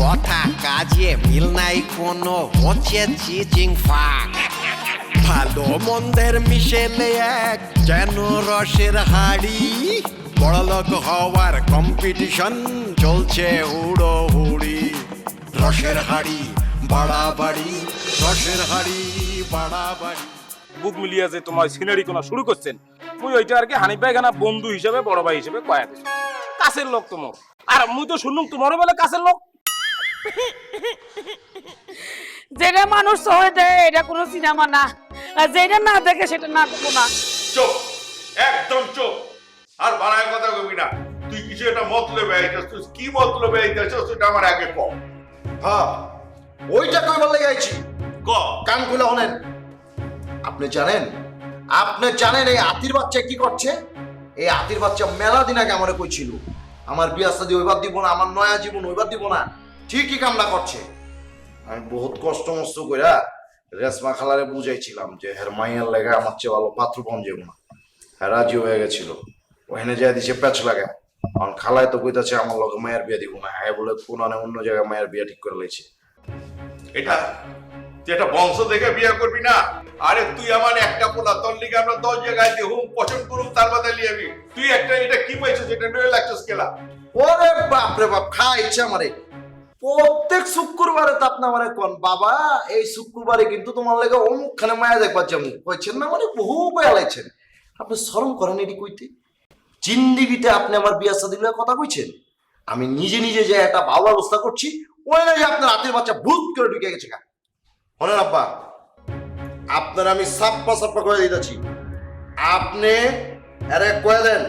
কথা কাজে মিল নাই কোনো হচ্ছে চিচিং ফাক। ভালো মন্দের মিশেলে এক যেন রসের হাড়ি। বড়লোক হওয়ার কম্পিটিশন চলছে হুড়ো হুড়ি রসের হাড়ি, বাড়াবাড়ি, রসের হাড়ি, বাড়াবাড়ি। বুক মিলিয়ে যে তোমার সিনারি কোনা শুরু করছেন, মুই ওইটা আর কি হানিফ ভাই খানা বন্ধু হিসেবে, বড় ভাই হিসেবে কয়া কাছের লোক তোমার আর মুই তো শুনুম তোমারও বলে কাছের লোক। যেটা মানুষ সহে দেয় এটা কোনো সিনেমা না। আর যেটা না দেখে সেটা না দেখো না। চুপ একদম চুপ। আর বাড়ায় কথা কবি না। তুই কিছু একটা মতলবে আইতাস তুই কি মতলবে আইতাস সেটা আমার আগে ক। হ্যাঁ ওইটা কইবার লেগে আইছি ক। কান খুলে হনেন আপনি জানেন আপনি জানেন এই হাতির বাচ্চা কি করছে? এই হাতির বাচ্চা মেলা দিন আগে আমারে কইছিল আমার বিয়া শাদী ওইবার দিব না আমার নয়া জীবন ওইবার দিব না। ঠিকই কামনা করছে। আমি বহুত কষ্ট মষ্ট কইরা রেশমা খালারে বুঝাইছিলাম যে হের মাইয়ার লেগে আমার চেয়ে ভালো পাত্র পান যাব না। হ্যাঁ রাজি হয়ে গেছিল। ওখানে যাই দিছে প্যাচ লাগা। কারণ খালায় তো কইতাছে আমার লগে মায়ের বিয়া দিব না। হ্যাঁ বলে কোন অন্য জায়গায় মায়ের বিয়া ঠিক করে লাইছে। এটা তুই একটা বংশ দেখে বিয়ে করবি না? আরে তুই আমার একটা পোলা তোর লিগে আমরা দশ জায়গায় দেহুম পছন্দ করুম তার বাদে লিয়াবি তুই একটা এটা কি পাইছিস এটা নয় লাগছিস কেলা? ওরে বাপ রে বাপ খা ইচ্ছা আমারে। প্রত্যেক শুক্রবারে তো আপনি আমারে কোন, বাবা, এই শুক্রবারে কিন্তু তোমার লাগে অমুকখানে মায়া দেখবার যেমন কইছেন না মানে বহু বয়া লাগছেন আপনি শরম করেন এটি কইতে। জিন্দিগিতে আপনি আমার বিয়া লইয়া কথা কইছেন। আমি নিজে নিজে যে একটা ভালো অবস্থা করছি, ওই না যে আপনার হাতের বাচ্চা ভূত করে ঢুকে গেছে গা। হলেন আব্বা, আপনার আমি সাপ্পা সাপ্পা করে দিতেছি। আপনি আরে কয়ে দেন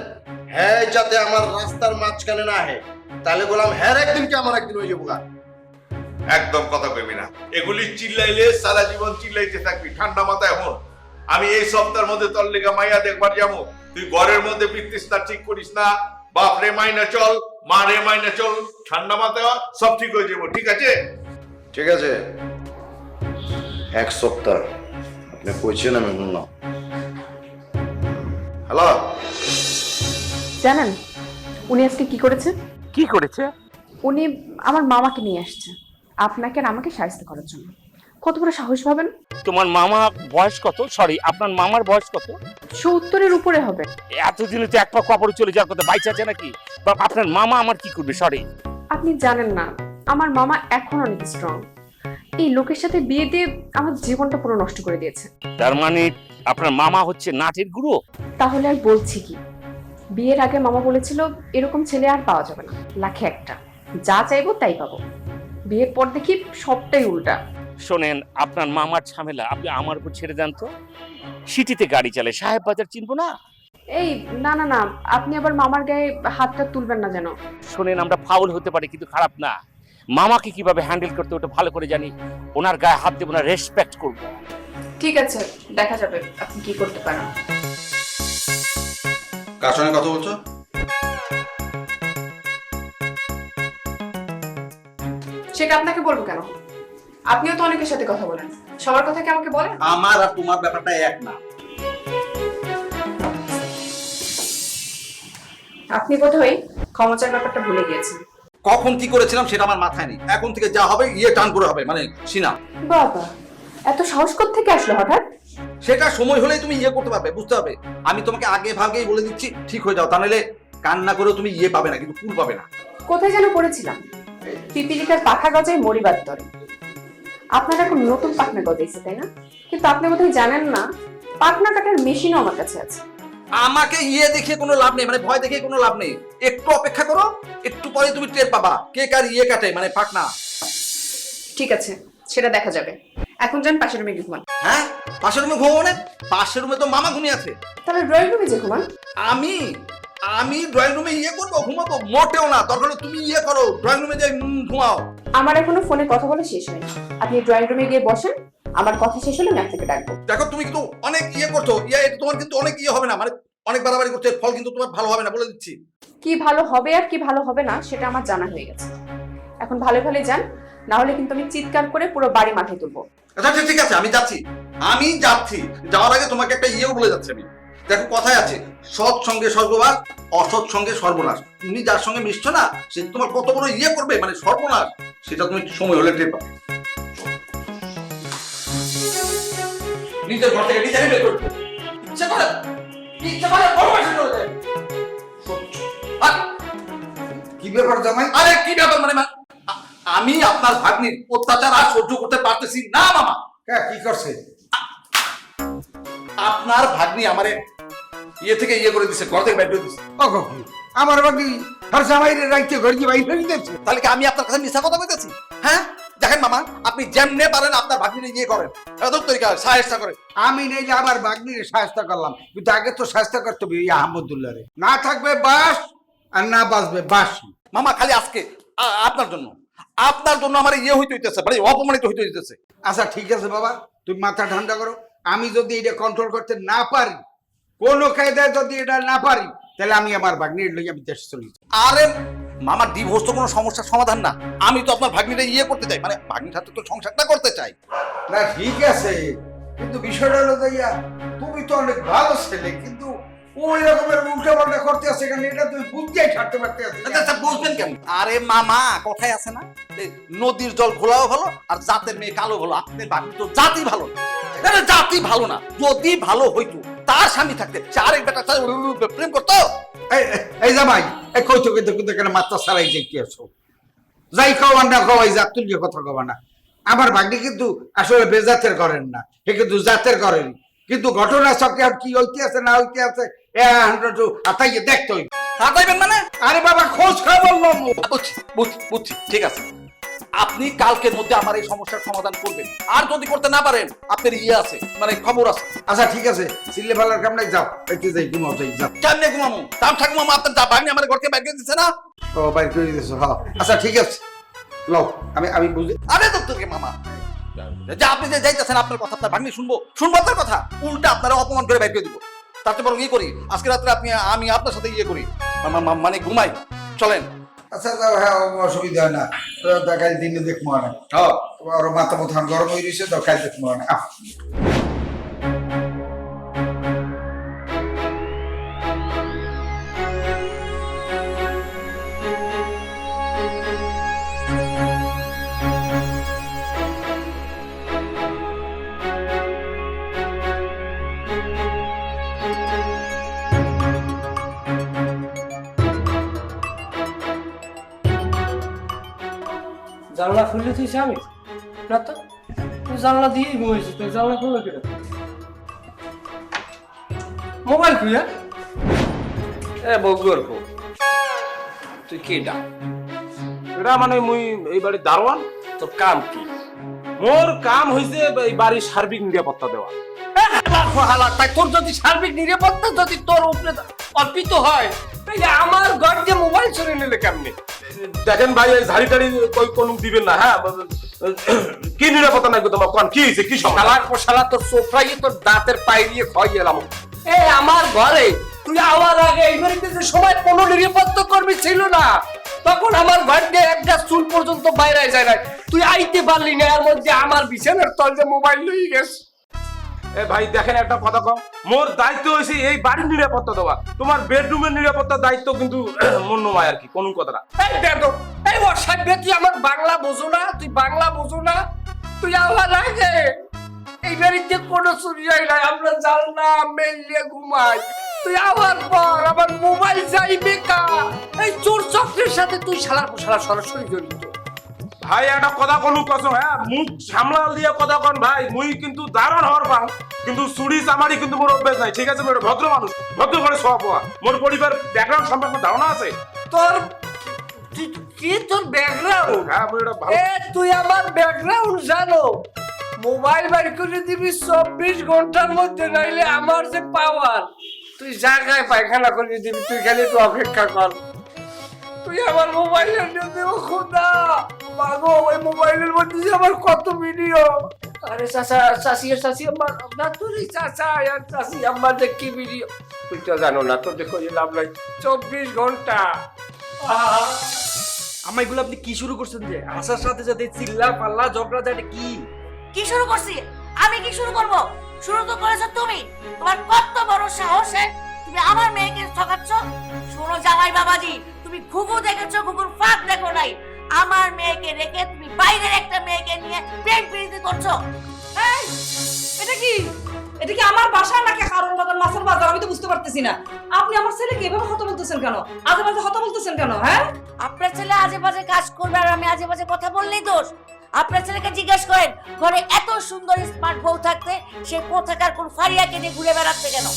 হ্যাঁ যাতে আমার রাস্তার মাঝখানে না হে তাহলে বললাম হ্যাঁ একদিন কি আমার একদিন হয়ে যাব গা? একদম কথা কইবি না। এগুলি চিল্লাইলে সারা জীবন চিল্লাইতে থাকবি ঠান্ডা মাথায় হন। আমি এই সপ্তাহের মধ্যে তোর লেগে মাইয়া দেখবার যাব। তুই ঘরের মধ্যে বৃত্তিসটা ঠিক করিস না। বাপ রে মাইনা চল মা রে মাইনা চল ঠান্ডা মাথায় সব ঠিক হয়ে যাব ঠিক আছে? ঠিক আছে। এক সপ্তাহ। আপনি কইছেন আমি শুনলাম হ্যালো? জানেন উনি আজকে কি করেছে? কি করেছে? উনি আমার মামাকে নিয়ে আসছে। আপনাকে আর আমাকে সাহায্য করার জন্য। কত বড় সাহস পাবেন? তোমার মামা বয়স কত? সরি আপনার মামার বয়স কত? সত্তরের উপরে হবে। এতদিনে তো এক পা কাপড় চলে যাওয়ার কথা বাইচা আছে নাকি? বা আপনার মামা আমার কি করবে? সরি আপনি জানেন না আমার মামা এখন অনেক স্ট্রং এই লোকের সাথে বিয়ে দিয়ে আমার জীবনটা পুরো নষ্ট করে দিয়েছে। তার মানে আপনার মামা হচ্ছে নাটের গুরু? তাহলে আর বলছি কি? বিয়ের আগে মামা বলেছিল এরকম ছেলে আর পাওয়া যাবে না। লাখে একটা। যা চাইব তাই পাবো। বিয়ের পর দেখি সবটাই উল্টা। শোনেন আপনার মামার ঝামেলা। আপনি আমার উপর ছেড়ে দেন তো। সিটিতে গাড়ি চালায় সাহেব বাজার চিনবো না? এই না না না। আপনি আবার মামার গায়ে হাতটা তুলবেন না যেন। শোনেন আমরা ফাউল হতে পারি কিন্তু খারাপ না। মামাকে কীভাবে হ্যান্ডেল করতে ওটা ভালো করে জানি। ওনার গায়ে হাত দেবো না রেসপেক্ট করব। ঠিক আছে দেখা যাবে। আপনি কি করতে পারেন। কার সঙ্গে কথা বলছো? সেটা আপনাকে বলব কেন? আপনিও তো অনেকের সাথে কথা বলেন। সবার কথা কি আমাকে বলেন? আমার আর তোমার ব্যাপারটা এক না। আপনি বোধহয় ক্ষমতার ব্যাপারটা ভুলে গিয়েছেন। কখন কি করেছিলাম সেটা আমার মাথায় নেই। এখন থেকে যা হবে ইয়ে টান করে হবে মানে সিনা। বাবা এত সাহস থেকে আসলো হঠাৎ? সেটা সময় হলেই তুমি ইয়ে করতে পারবে বুঝতে হবে আমি তোমাকে আগে ভাগেই বলে দিচ্ছি ঠিক হয়ে যাও। তাহলে কান্না করেও তুমি ইয়ে পাবে না কিন্তু কুল পাবে না। কোথায় যেন পড়েছিলাম। পিপিলিকার পাখা গজায় মরিবার তরে আপনার এখন নতুন পাখনা গজাইছে তাই না? কিন্তু আপনি বোধহয় জানেন না পাখনা কাটার মেশিনও আমার কাছে আছে। আমাকে ইয়ে দেখে কোনো লাভ নেই মানে ভয় দেখে কোনো লাভ নেই। একটু অপেক্ষা করো একটু পরে তুমি টের পাবা কে কার ইয়ে কাটে মানে পাকনা ঠিক আছে সেটা দেখা যাবে। এখন যান পাশের রুমে গিয়ে ঘুমান। হ্যাঁ? পাশের রুমে ঘুমো মানে? পাশের রুমে তো মামা ঘুমিয়ে আছে। তাহলে ড্রয়িং রুমে যে ঘুমান। আমি? আমি ড্রয়িং রুমে ইয়ে করব? ঘুমাবো? মোটেও না। দরকার হলে তুমি ইয়ে করো। ড্রয়িং রুমে যাই ঘুমাও। আমার এখনও ফোনে কথা বলে শেষ হয়নি। আপনি ড্রয়িং রুমে গিয়ে বসেন। আমার কথা শেষ হলে আমি আপনাকে ডাকবো। দেখো তুমি কিন্তু অনেক ইয়ে করছ। ইয়ে এটা তোমার কিন্তু অনেক ইয়ে হবে না। মানে অনেক বাড়াবাড়ি করছ। এর ফল কিন্তু তোমার ভালো হবে না বলে দিচ্ছি। কি ভালো হবে আর কি ভালো হবে না সেটা আমার জানা হয়ে গেছে। এখন ভালো ভালো যান। না হলে কিন্তু আমি চিৎকার করে পুরো বাড়ি মাথায় তুলবো। আচ্ছা ঠিক- ঠিক আছে, আমি যাচ্ছি। আমি যাচ্ছি। যাওয়ার আগে তোমাকে একটা ইয়েও বলে যাচ্ছি আমি। দেখো, কথায় আছে, সৎ সঙ্গে স্বর্গবাস, অসৎ সঙ্গে সর্বনাশ। তুমি যার সঙ্গে মিশছো না, সে তোমার কত বড় ইয়ে করবে মানে সর্বনাশ। সেটা তুমি সময় হলে টের পাবে। কি ব্যাপার জামাই? আরে, কি ব্যাপার মানে আমি আপনার ভাগ্নির অত্যাচার আর সহ্য করতে পারতেছি না মামা। হ্যাঁ কি করছে? আপনার ভাগ্নি আমারে ইয়ে থেকে ইয়ে করে দিছে ঘর থেকে বাইর দিছে। আমার আর জামাই রাইতে ঘর বাইরে দিতেছে তাহলে কি আমি আপনার কাছে মিথ্যা কথা কইতেছি? হ্যাঁ? দেখেন মামা আপনি যেমনে পারেন আপনার ভাগ্নিরে ইয়ে করেন। এত তরিকা সাহেস্তা করেন। আমি নাইলে আমার বাগনির সাহায্য করলাম কিন্তু আগে তো সাহায্য করতে হবে আহমদুল্লাহ রে না থাকবে বাস আর না বাঁচবে বাসি মামা খালি আজকে আপনার জন্য। আপনার জন্য আমার ইয়ে হইতে হইতেছে মানে অপমানিত হইতে হইতেছে। আচ্ছা ঠিক আছে বাবা তুমি মাথা ঠান্ডা করো। আমি যদি এটা কন্ট্রোল করতে না পারি কোনো কায়দায় যদি এটা না পারি তাহলে আমি আমার বাগনির আমি বিদেশ চলে যাই। আরে মামা ডিভোর্স তো কোনো সমস্যার সমাধান না। আমি তো আপনার ভাগ্নিরে ইয়ে করতে চাই মানে ভাগ্নির সাথে তো সংসারটা করতে চাই। না ঠিক আছে কিন্তু বিষয়টা হলো যাইয়া তুমি তো অনেক ভালো ছেলে কিন্তু ওই রকমের উল্টা পাল্টা করতে আছে এখানে এটা তুমি বুঝতেই ছাড়তে পারতে আছে। আচ্ছা, আচ্ছা, বুঝবেন আরে মামা কথায় আছে না? নদীর জল ঘোলাও ভালো আর জাতের মেয়ে কালো ভালো আপনার বাকি তো জাতি ভালো। না জাতি ভালো না যদি ভালো হইতো তার স্বামী থাকতে সে আরেক বেটার প্রেম করতো? এই জামাই এই কইতো কিন্তু কিন্তু এখানে মাত্রা ছাড়াই যে কি আছো। যাই কবার না কবাই জাত তুলিয়ে কথা কবা না। আমার ভাগ্নি কিন্তু আসলে বেজাতের করেন না সে কিন্তু জাতের করেন কিন্তু ঘটনা আর কি হইতে আছে না হইতে আছে আতাইয়ে দেখতে হইবে। হাতাইবেন মানে? আরে বাবা খোঁজ খবর লম বুঝছি বুঝছি বুঝছি ঠিক আছে। আপনি কালকের মধ্যে আমার এই সমস্যার সমাধান করবেন। আর যদি করতে না পারেন আপনার ইয়ে আছে মানে খবর আছে। আচ্ছা ঠিক আছে। সিল্লে যাও। একটু যাই ঘুমাও যাই যাও। কেমনে ঘুমামু তাম থাকব মামা আপনার যা ভাগ্নি আমার ঘরকে বাইর করে দিচ্ছে না? ও বাইর করে দিয়েছ হ্যাঁ। আচ্ছা ঠিক আছে। লও আমি আমি বুঝি। আরে দত্তরকে মামা। যে আপনি যে যাইতেছেন আপনার কথা আপনার ভাগ্নি শুনব। শুনব আপনার কথা? উল্টা আপনারা অপমান করে বাইর করে দিব। তাতে বরং ই করি। আজকে রাত্রে আপনি আমি আপনার সাথে ইয়ে করি। মানে ঘুমাই। চলেন। আচ্ছা যাও হ্যাঁ অসুবিধা হয় না। কাল দিনে দেখব না হ্যাঁ। মাথা মতো গরম হয়ে গেছে তো কাল দেখব না জানলা খুললে তুই আমি। না তো তুই জানলা দিয়েই ঘুমিয়েছিস তুই জানলা খুললে কেন মোবাইল খুলে এ বগুয়ার কো তুই কে ডাক এটা মানে মুই এই বাড়ির দারোয়ান। তোর কাম কি? মোর কাম হইছে এই বাড়ির সার্বিক নিরাপত্তা দেওয়া। তোর যদি সার্বিক নিরাপত্তা যদি তোর উপরে অর্পিত হয় আমার ঘর যে মোবাইল চুরি নিলে কেমনি? দেখেন ভাই এই ঝাড়ি টাড়ি কই কোন দিবেন না হ্যাঁ? কি নিরাপত্তা নাই গো তোমার? কোন কি হইছে? কি সমস্যা? শালার পোশালা তোর সোফরাইয়ে তোর দাঁতের পাইরিয়ে খয় এলাম। এই আমার ঘরে তুই আমার আগে এই বাড়িতে যে সময় কোনো নিরাপত্তা কর্মী ছিল না তখন আমার ঘর দিয়ে এক গাছ চুল পর্যন্ত বাইরে যায় না তুই আইতে পারলি না এর মধ্যে আমার বিছানার তল যে মোবাইল লই গেছে। এ ভাই, দেখেন একটা কথা কম মোর দায়িত্ব হইছে এই বাড়ির নিরাপত্তা দেওয়া। তোমার বেডরুমের নিরাপত্তার দায়িত্ব কিন্তু মন নয় আর কি, কোন কথাটা। এই দেখো এই অসাধ্য তুই আমার বাংলা বোঝো না, তুই বাংলা বোঝো না, তুই আমার আগে। এই বাড়িতে কোনো চুরি হয় না আমরা না মেলিয়ে ঘুমাই। তুই আবার পর, আমার মোবাইল যাই বেকার। এই চোর চক্রের সাথে তুই শালার পোশালা সরাসরি জড়িত। ভাই একটা কথা কোন কসম হ্যাঁ? মুখ সামলাল দিয়ে কথা কন ভাই মুই কিন্তু দারুণ হওয়ার পাং কিন্তু চুরি চামারি কিন্তু মোর অভ্যেস নাই। ঠিক আছে মোর ভদ্র মানুষ। ভদ্র করে সব হওয়া মোর পরিবার ব্যাকগ্রাউন্ড সম্পর্কে ধারণা আছে? তোর কি তোর ব্যাকগ্রাউন্ড হ্যাঁ মুই এটা ভালো এ তুই আমার ব্যাকগ্রাউন্ড জানো। মোবাইল বের করে দিবি চব্বিশ ঘণ্টার মধ্যে নাইলে আমার যে পাওয়ার তুই জায়গায় পায়খানা করে দিবি তুই খালি একটু অপেক্ষা কর। তুই আমার মোবাইলের মধ্যে খোদা! মাগো, ওই মোবাইলের মধ্যে আমার কত ভিডিও আরে চাচা চাষি চাষি আমার না তোর চাচা আর চাষি আমার যে কি ভিডিও তুই তো জানো না, তোর দেখো লাভ নাই চব্বিশ ঘণ্টা। আমার এগুলো আপনি কি শুরু করছেন যে? আসার সাথে সাথে চিল্লা পাল্লা ঝগড়া এটা কি কি শুরু করছি? আমি কি শুরু করব? শুরু তো করেছ তুমি। তোমার কত বড় সাহস হ্যাঁ? তুমি আমার মেয়েকে ঠকাচ্ছ? শোনো জামাই বাবাজি তুমি ঘুঘু দেখেছ ঘুঘুর ফাঁক দেখো নাই। আমার মেয়েকে রেখে তুমি বাইরের একটা মেয়েকে নিয়ে প্রেম প্রীতি করছ। এই, এটা কি? এটা কি আমার বাসা নাকি হারুন বাজার মাছের বাজার? আমি তো বুঝতে পারতেছি না। আপনি আমার ছেলেকে এভাবে হত বলতেছেন কেন? আজে বাজে হত বলতেছেন কেন হ্যাঁ? আপনার ছেলে আজে বাজে কাজ করবে আর আমি আজে বাজে কথা বললেই দোষ। আপনার ছেলেকে জিজ্ঞেস করেন ঘরে এত সুন্দর স্মার্ট বউ থাকতে সে কোথাকার কোন ফারিয়াকে নিয়ে ঘুরে বেড়াচ্ছে কেন?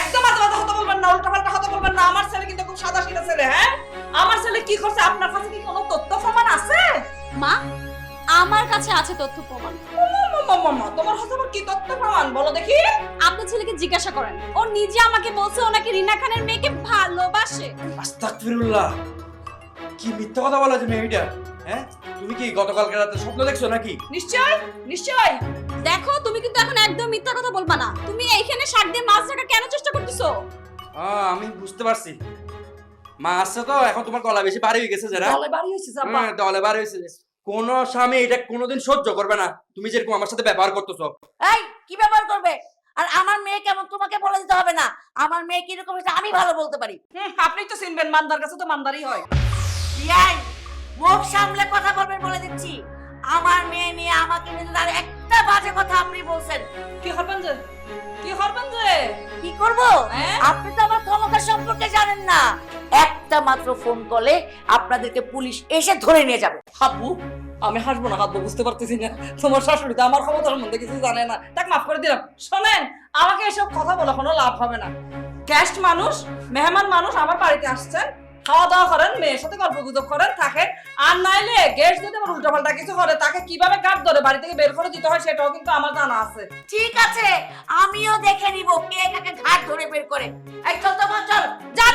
একদম আজে বাজে হত বলবেন না উল্টা পাল্টা হত বলবেন না। আমার ছেলে কিন্তু খুব সাদা সিধা ছেলে হ্যাঁ? আমার ছেলে কি করছে? আপনার কাছে কি কোনো তথ্য প্রমাণ আছে? মা আমার কাছে আছে তথ্য প্রমাণ। তোমার কাছে আবার কি তথ্য প্রমাণ? বলো দেখি। আপনার ছেলেকে জিজ্ঞাসা করেন। ও নিজে আমাকে বলছে ও নাকি রিনা খানের মেয়েকে ভালোবাসে। আস্তাগফিরুল্লাহ কি মিথ্যা কথা বলা তুমি এইটা? হ্যাঁ? তুমি কি গতকালকে রাতে স্বপ্ন দেখছ নাকি? নিশ্চয় নিশ্চয়। দেখো তুমি কিন্তু এখন একদম মিথ্যা কথা বলবা না। তুমি এইখানে শাক দিয়ে মাছ ধরার কেন চেষ্টা করতেছো? আহ, আমি বুঝতে পারছি। মা আসছে তো এখন তোমার গলা বেশি ভারী হয়ে গেছে যারা। দলে বাড়ি হয়েছে দলে হয়েছে। কোন স্বামী এটা কোনোদিন সহ্য করবে না। তুমি যেরকম আমার সাথে ব্যবহার করতেছো। এই কি ব্যবহার করবে? আর আমার মেয়ে কেমন? তোমাকে বলে দিতে হবে না। আমার মেয়ে কীরকম হয়েছে আমি ভালো বলতে পারি। হুম, আপনি তো চিনবেন মান্দার কাছে তো মান্দারই হয়। মুখ সামলে কথা বলবেন বলে দিচ্ছি। আমার মেয়ে নিয়ে আমাকে নিয়ে যদি আর একটা বাজে কথা আপনি বলছেন। কি হরবেন যে? কি হরবেন যে? কি করব? হ্যাঁ? আপনি তো আমার ক্ষমতা সম্পর্কে জানেন না। একটা মাত্র ফোন কলে আপনাদেরকে পুলিশ এসে ধরে নিয়ে যাবে। হাব্বু আমি হাসবো না হাসবো বুঝতে পারতেছি না। তোমার শাশুড়ি তো আমার ক্ষমতার মধ্যে কিছু জানে না। তাকে মাফ করে দিলাম। শোনেন আমাকে এসব কথা বলে কোনো লাভ হবে না। গেস্ট মানুষ মেহমান মানুষ আমার বাড়িতে আসছেন খাওয়া দাওয়া করেন মেয়ের সাথে গল্প গুজব করেন থাকেন। আর নাইলে গেস্ট যদি আবার উল্টো পাল্টা কিছু করে তাকে কীভাবে কাট ধরে বাড়ি থেকে বের করে দিতে হয় সেটাও কিন্তু আমার জানা আছে। ঠিক আছে আমিও দেখে নিব কে কাকে ঘাট ধরে বের করে। এই চল তো চল যান।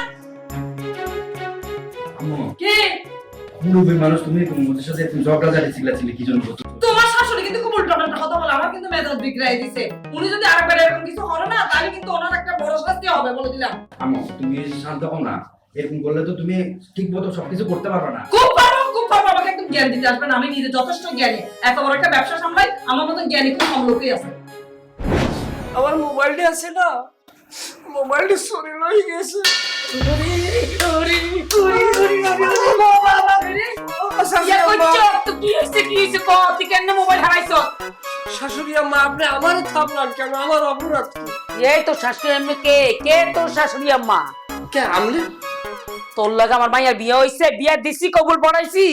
কি? মানুষ তুমি তোমাদের সাথে তুমি ঝগড়া ঝাড়ি চিল্লাচিল্লি কি জন্য করছ? তোমার শাশুড়ি কিন্তু খুব উল্টো পাল্টা কথা বলে আমার কিন্তু মেজাজ বিগড়াই দিছে। উনি যদি আরেকবার এরকম কিছু করে না তাহলে কিন্তু ওনার একটা বড় শাস্তি হবে বলে দিলাম। আম্মু তুমি শান্ত হও না। এরকম করলে তো তুমি ঠিক মতো সবকিছু করতে পারবে না খুব পারো খুব পারো আমাকে একদম জ্ঞান দিতে আসবেন আমি নিজে যথেষ্ট জ্ঞানী এত বড় একটা ব্যবসা সামলাই আমার মতো জ্ঞানী খুব কম লোকই আছে আমার মোবাইলটা আছে না মোবাইলটা গেছে শাশুড়ি আম্মা আপনি আমারও থাপলান কেন আমার অপরাধ এই তো শাশুড়ি আম্মা কে কে তোর শাশুড়ি আম্মা কে আমলে তোর লাগে আমার মাইয়ার বিয়ে হইছে বিয়ে দিছি কবুল পড়াইছি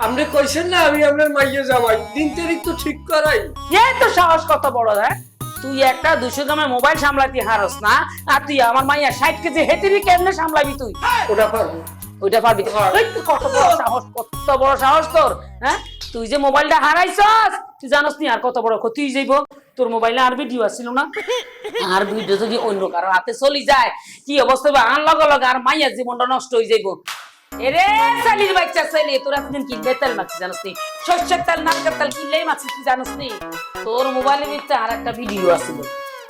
আপনি কইছেন না আমি আপনার মাইয়ে জামাই। দিন তারিখ তো ঠিক করাই। এ তো সাহস কত বড় হ্যাঁ? তুই একটা দুশো গ্রামের মোবাইল সামলাতি হারস না আর তুই আমার মাইয়া ষাট কেজি হেতিবি কেমনে সামলাবি তুই? ওটা পারব। ওইটা পারবি। এই তো কত বড় সাহস কত বড় সাহস তোর হ্যাঁ? তুই যে মোবাইলটা হারাইছস তুই জানোস নি আর কত বড় ক্ষতি হয়ে যাইব। তোর মোবাইলে আর ভিডিও আসছিল না। আর ভিডিও যদি অন্য কারও হাতে চলি যায় কি অবস্থা হবে? আর লগে লগে আর মাইয়ার জীবনটা নষ্ট হয়ে যাইব। এরে চালির বাচ্চা ছেলে তোর এতদিন কিনলে তেল মাখছি জানোস নি? শস্যের তেল নারকেল তেল কিনলেই মাখছি তুই জানোস নি? তোর মোবাইলের ভিতরে আর একটা ভিডিও আছিল।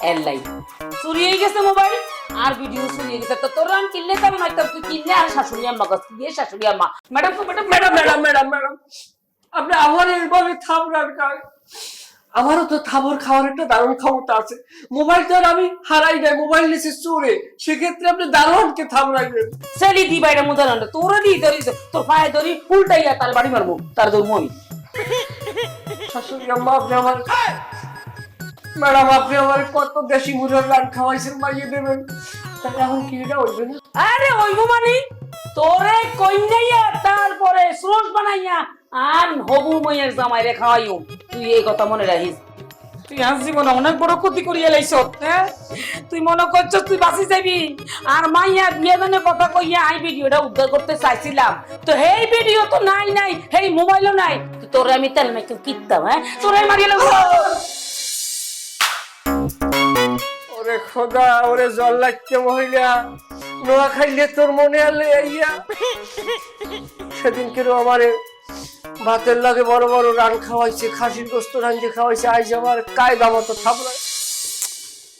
এর লাইন চুরি হয়ে গেছে মোবাইল আর ভিডিও চুরি হয়ে গেছে। তো তোর আমি কিনলে হয়তো তুই কিনলে আর শাশুড়ি আম্মা কাছ শাশুড়ি আম্মা। Madam madam madam madam madam madam আপনি আমার এইভাবে কার আমারও তো থাবর খাওয়ার একটা দারুণ ক্ষমতা আছে। মোবাইলটা আর আমি হারাই নাই মোবাইল নিচে চোরে। সেক্ষেত্রে আপনি দারোয়ানকে থামড়াইবেন সেলি দি বাইরে মুদার আন্ডা তোরে দি ধরি তোর পায়ে ধরি উল্টাইয়া তার বাড়ি মারবো তার ধরবো আমি। শাশুড়ি আম্মা আপনি আমার ম্যাডাম আপনি আমার কত দেশি মুরগির রান খাওয়াইছেন মাইয়ে দেবেন? এখন কি এটা হইবে না? আরে ওইবো মানে? তোরে কইনাইয়া তারপরে সোস বানাইয়া আর হবু মাইয়ের জামাই রে খাওয়াইও। তুই এই কথা মনে রাখিস। তুই আজ জীবনে অনেক বড় ক্ষতি করিয়া লাইছ হ্যাঁ? তুই মনে করছ তুই বাঁচি যাবি? আর মাইয়া বিয়ে দানে কথা কইয়া আই ভিডিওটা উদ্ধার করতে চাইছিলাম। তো এই ভিডিও তো নাই নাই এই মোবাইলও নাই। তোরে আমি তেল মেখে কিনতাম হ্যাঁ? তোরে মারিয়ে লাগবো ওরে খোদা ওরে জল লাগতে মহিলা। নোয়া খাইলে তোর মনে আলে আইয়া। সেদিন কেন আমারে ভাতের লাগে বড় বড় রান খাওয়াইছে খাসির গোস্ত রাঞ্জে খাওয়াইছে আইজ আমার কায়দা মতো থাপড়ায়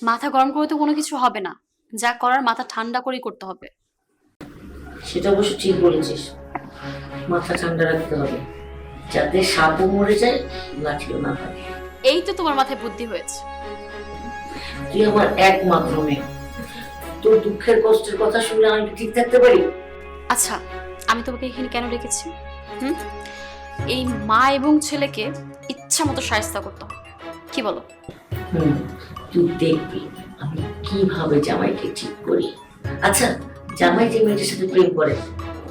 মাথা গরম করে তো কোনো কিছু হবে না। যা করার মাথা ঠান্ডা করেই করতে হবে। সেটা অবশ্য ঠিক বলেছিস। মাথা ঠান্ডা রাখতে হবে। যাতে সাপও মরে যায় লাঠিও না থাকে এই তো তোমার মাথায় বুদ্ধি হয়েছে। তুই আমার একমাত্র মেয়ে। তোর দুঃখের কষ্টের কথা শুনলে আমি কি ঠিক থাকতে পারি? আচ্ছা আমি তোমাকে এখানে কেন রেখেছি হুম? এই মা এবং ছেলেকে ইচ্ছা মতো সায়স্তা করতে কি বলো? হুম তুই দেখবি আমি কীভাবে জামাইকে ঠিক করি। আচ্ছা জামাই যে মেয়েটার সাথে প্রেম করে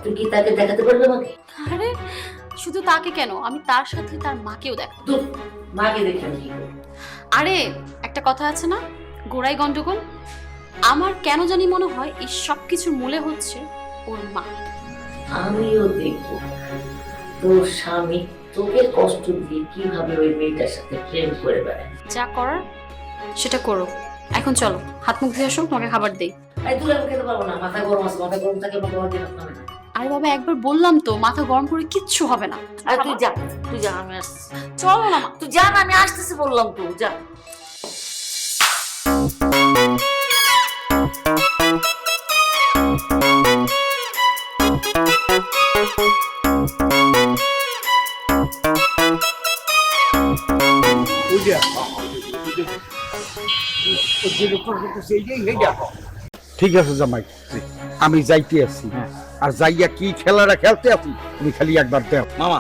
তুই কি তাকে দেখাতে পারবে আমাকে? আরে শুধু তাকে কেন? আমি তার সাথে তার মাকেও দেখ মাকে দেখে? আরে একটা কথা আছে না? গোড়াই গন্ডগোল? আমার কেন জানি মনে হয় এই সব কিছুর মূলে হচ্ছে ওর মা। আমিও দেখব। তোর স্বামী তোকে কষ্ট দিয়ে কীভাবে ওই মেয়েটার সাথে প্রেম করে বেড়ায়? যা করার সেটা করো। এখন চলো হাত মুখ ধুয়ে আসো তোমাকে খাবার দেই। আরে তুই আমি খেতে পারব না মাথা গরম আছে মাথা গরম থাকলে আমার গরম দিন হবে না। আরে বাবা একবার বললাম তো মাথা গরম করে কিচ্ছু হবে না। আরে তুই যা তুই যা আমি আসছি। চলো না তুই যা আমি আসতেছি বললাম তো যা। ঠিক আছে জামাই আমি যাইতে আছি। আর যাইয়া কি খেলাটা খেলতে আছি তুমি খালি একবার দেও মামা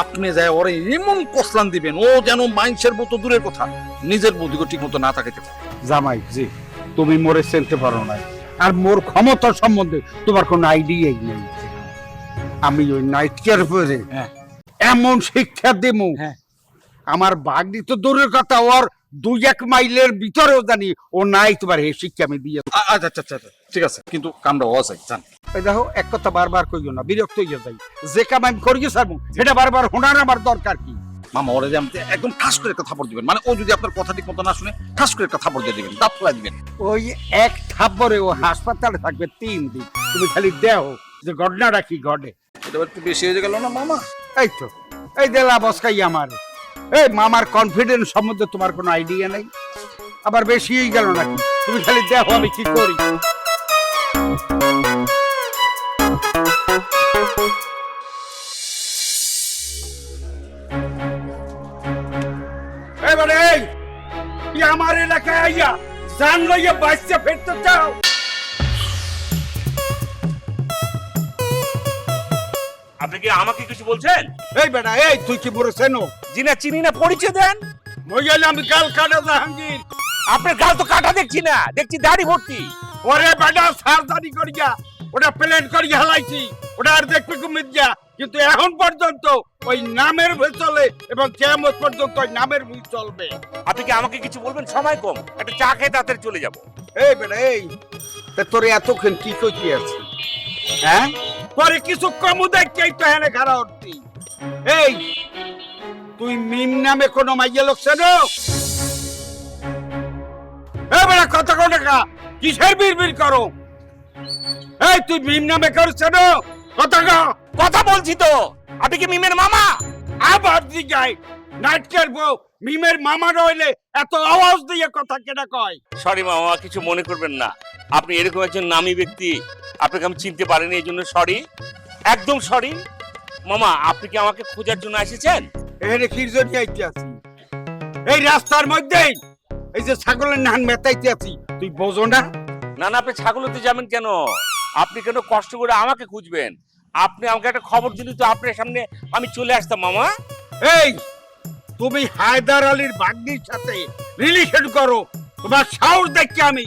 আপনি যায় ওরে এমন কসলান দিবেন ও যেন মাইন্সের মতো দূরের কথা নিজের বুদ্ধি ঠিক মতো না থাকে জামাই জি তুমি মোরে চিনতে পারো না আর মোর ক্ষমতা সম্বন্ধে তোমার কোনো আইডিয়াই নেই। আমি ওই নাইট কেয়ার পরে হ্যাঁ। এমন শিক্ষা দেবো হ্যাঁ। আমার বাগদি তো দূরের কথা ওর দুই এক মাইলের ভিতরেও জানি ও নাই তোমার এই শিক্ষা আমি দিয়ে আচ্ছা আচ্ছা আচ্ছা ঠিক আছে। কিন্তু কামটা অসাই জান। এই দেখো এক কথা বারবার কইও না বিরক্ত হইয়া যাই। যে কাম আমি করিয়ে সারবো সেটা বারবার শোনার আমার দরকার কি? মামা ওরে যে একদম ঠাস করে একটা থাপড় দিবেন। মানে ও যদি আপনার কথা ঠিক মতো না শুনে ঠাস করে একটা থাপড় দিয়ে দিবেন দাঁত দিবেন। ওই এক থাপ্পরে ও হাসপাতালে থাকবে তিন দিন। তুমি খালি দেও যে ঘটনাটা কি ঘটে? এটা একটু বেশি হয়ে গেল না মামা? এই তো এই দেলা বসকাই আমার। এই মামার কনফিডেন্স সম্বন্ধে তোমার কোনো আইডিয়া নেই? আবার বেশি গেল নাকি? তুমি খালি দেখো আমি কি করি। আমার এলাকায় আইয়া জান লইয়া বাচ্চা ফেরতে চাও? আপনি কি আমাকে কিছু বলছেন? এই বেটা এই তুই কি বড় সেনো? জিনা চিনি না পরিচয় দেন। মইয়ালে আমি কাল কাটা জাহাঙ্গীর। আপনার গাল তো কাটা দেখছি না দেখছি দাড়ি ভর্তি। ওরে বেটা সাবধানি করিয়া ওটা প্লেন করিয়া হালাইছি ওটা আর দেখবে কুমির যা কিন্তু এখন পর্যন্ত ওই নামের ভুল চলে এবং কেমন পর্যন্ত ওই নামের ভুল চলবে। আপনি কি আমাকে কিছু বলবেন? সময় কম একটা চা খেয়ে তাড়াতাড়ি চলে যাব। এই বেটা এই তা তোরে এতক্ষণ কি কইতে আছে? হ্যাঁ? পরে কিছু কম দেখতেই তো হেনে খারা উঠতি। এই, তুই মিম নামে কোনো মাইয়া লোক চেনো? এই বেটা কত টাকা কিসের বিড়বিড় করো? এই, তুই মিম নামে করছ না কথা কও, কথা বলছি তো। আপনি কি মিমের মামা? আবার দিগাই নাটকের বউ মিমের মামা রইলে এত আওয়াজ দিয়ে কথা কেনা কয়? সরি মামা কিছু মনে করবেন না। আপনি এরকম একজন নামী ব্যক্তি আপনাকে আমি চিনতে পারিনি এই জন্য সরি একদম সরি মামা আপনি কি আমাকে খোঁজার জন্য এসেছেন? এখানে খিরজনি আইতে আছি। এই রাস্তার মধ্যেই এই যে ছাগলের নান মেতাইতে আছি। তুই বোঝো না। না না আপনি ছাগলতে যাবেন কেন? আপনি কেন কষ্ট করে আমাকে খুঁজবেন? আপনি আমাকে একটা খবর দিলে তো আপনার সামনে আমি চলে আসতাম মামা। এই তুমি হায়দার আলীর বাগনির সাথে রিলেশন করো। তোমার সাহস দেখছি আমি।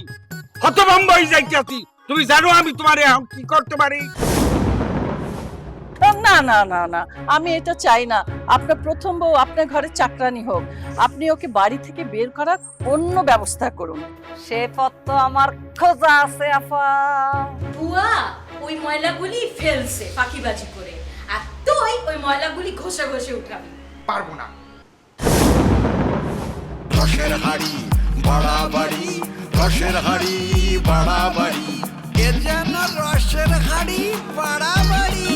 হতভম্ব হয়ে যাইতেছি তুমি জানো আমি তোমার এখন কি করতে পারি? না না না না আমি এটা চাই না। আপনার প্রথম বউ আপনার ঘরে চাকরানি হোক। আপনি ওকে বাড়ি থেকে বের করার অন্য ব্যবস্থা করুন। সে পথ তো আমার খোঁজা আছে আপা বুয়া ওই ময়লাগুলি ফেলছে ফাঁকিবাজি করে। আর তুই ওই ময়লাগুলি ঘষে ঘষে উঠাবি। পারব না। হাঁসের হাড়ি বাড়াবাড়ি রসের হাড়ি বাড়াবাড়ি। এ যেন রসের হাড়ি বাড়াবাড়ি।